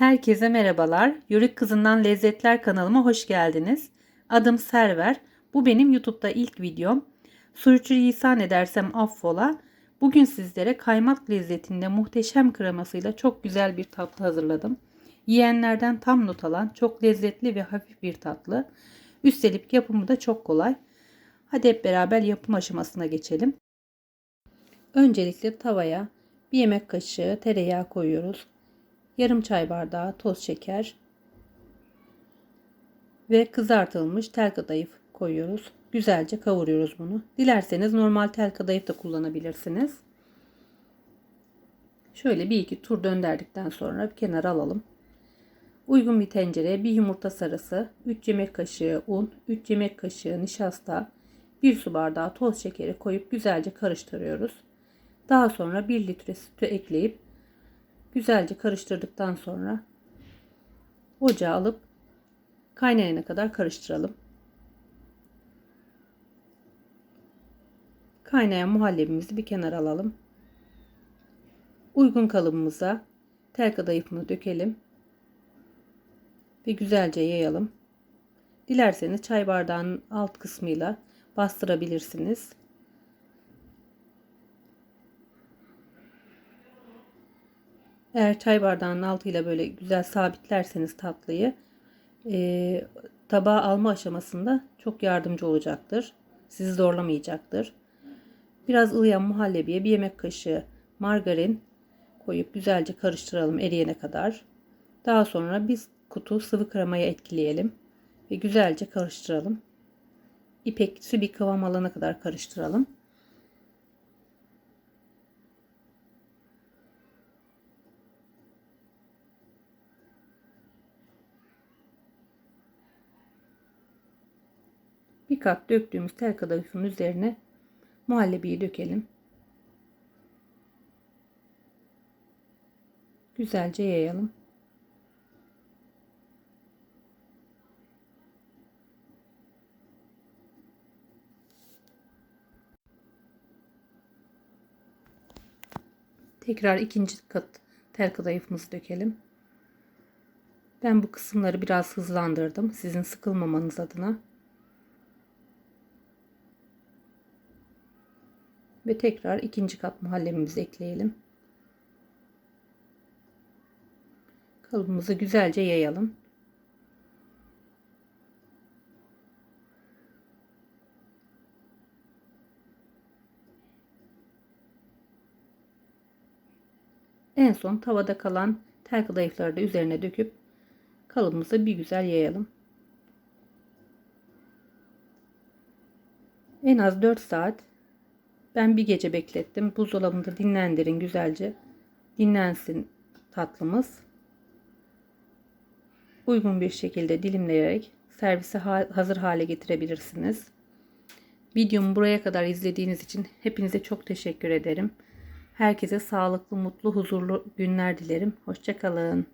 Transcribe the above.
Herkese merhabalar. Yörük Kızından Lezzetler kanalıma hoş geldiniz. Adım Server. Bu benim YouTube'da ilk videom. Sürçülisan edersem affola. Bugün sizlere kaymak lezzetinde muhteşem kremasıyla çok güzel bir tatlı hazırladım. Yiyenlerden tam not alan çok lezzetli ve hafif bir tatlı. Üstelik yapımı da çok kolay. Hadi hep beraber yapım aşamasına geçelim. Öncelikle tavaya bir yemek kaşığı tereyağı koyuyoruz yarım çay bardağı toz şeker ve kızartılmış tel kadayıf koyuyoruz. Güzelce kavuruyoruz bunu. Dilerseniz normal tel kadayıf da kullanabilirsiniz. Şöyle bir iki tur döndürdükten sonra bir kenara alalım. Uygun bir tencereye bir yumurta sarısı, 3 yemek kaşığı un, 3 yemek kaşığı nişasta, 1 su bardağı toz şekeri koyup güzelce karıştırıyoruz. Daha sonra 1 litre sütü ekleyip Güzelce karıştırdıktan sonra ocağa alıp kaynayana kadar karıştıralım. Kaynayan muhallebimizi bir kenara alalım. Uygun kalıbımıza tel kadayıfını dökelim ve güzelce yayalım. Dilerseniz çay bardağının alt kısmıyla bastırabilirsiniz. Eğer çay bardağının altıyla böyle güzel sabitlerseniz tatlıyı e, tabağa alma aşamasında çok yardımcı olacaktır. Sizi zorlamayacaktır. Biraz ılıyan muhallebiye bir yemek kaşığı margarin koyup güzelce karıştıralım eriyene kadar. Daha sonra bir kutu sıvı kremayı etkileyelim ve güzelce karıştıralım. İpeksi bir kıvam alana kadar karıştıralım. Bir kat döktüğümüz tel kadayıfın üzerine muhallebiyi dökelim. Güzelce yayalım. Tekrar ikinci kat tel kadayıfımızı dökelim. Ben bu kısımları biraz hızlandırdım sizin sıkılmamanız adına. Ve tekrar ikinci kat muhallebimizi ekleyelim. Kalıbımızı güzelce yayalım. En son tavada kalan tel kadayıfları da üzerine döküp kalıbımızı bir güzel yayalım. En az 4 saat ben bir gece beklettim. Buzdolabında dinlendirin güzelce. Dinlensin tatlımız. Uygun bir şekilde dilimleyerek servise hazır hale getirebilirsiniz. Videomu buraya kadar izlediğiniz için hepinize çok teşekkür ederim. Herkese sağlıklı, mutlu, huzurlu günler dilerim. Hoşçakalın.